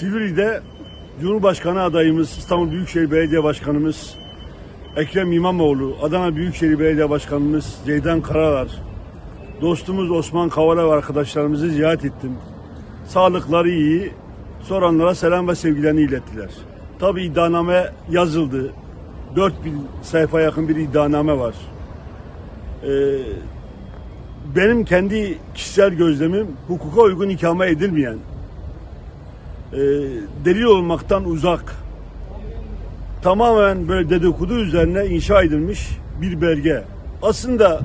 Silivri'de Cumhurbaşkanı adayımız İstanbul Büyükşehir Belediye Başkanımız Ekrem İmamoğlu, Adana Büyükşehir Belediye Başkanımız Ceydan Karalar, dostumuz Osman Kavala ve arkadaşlarımızı ziyaret ettim. Sağlıkları iyi, soranlara selam ve sevgilerini ilettiler. Tabi iddianame yazıldı. 4000 sayfa yakın bir iddianame var. Ee, benim kendi kişisel gözlemim hukuka uygun ikame edilmeyen, e, delil olmaktan uzak, tamamen böyle dedikodu üzerine inşa edilmiş bir belge. Aslında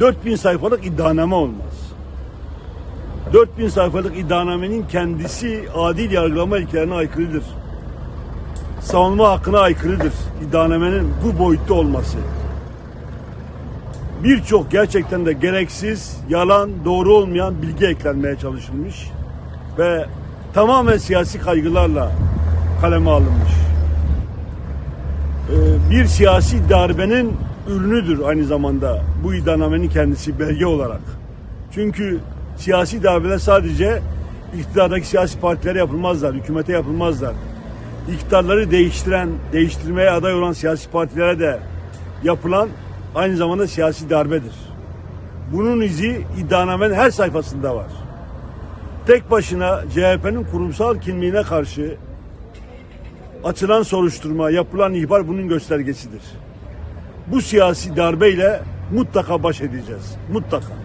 4000 sayfalık iddianame olmaz. 4000 sayfalık iddianamenin kendisi adil yargılama ilkelerine aykırıdır. Savunma hakkına aykırıdır iddianamenin bu boyutta olması. Birçok gerçekten de gereksiz, yalan, doğru olmayan bilgi eklenmeye çalışılmış ve tamamen siyasi kaygılarla kaleme alınmış. Ee, bir siyasi darbenin ürünüdür aynı zamanda bu iddianamenin kendisi belge olarak. Çünkü siyasi darbeler sadece iktidardaki siyasi partilere yapılmazlar, hükümete yapılmazlar. İktidarları değiştiren, değiştirmeye aday olan siyasi partilere de yapılan aynı zamanda siyasi darbedir. Bunun izi iddianamenin her sayfasında var tek başına CHP'nin kurumsal kimliğine karşı açılan soruşturma, yapılan ihbar bunun göstergesidir. Bu siyasi darbeyle mutlaka baş edeceğiz. Mutlaka.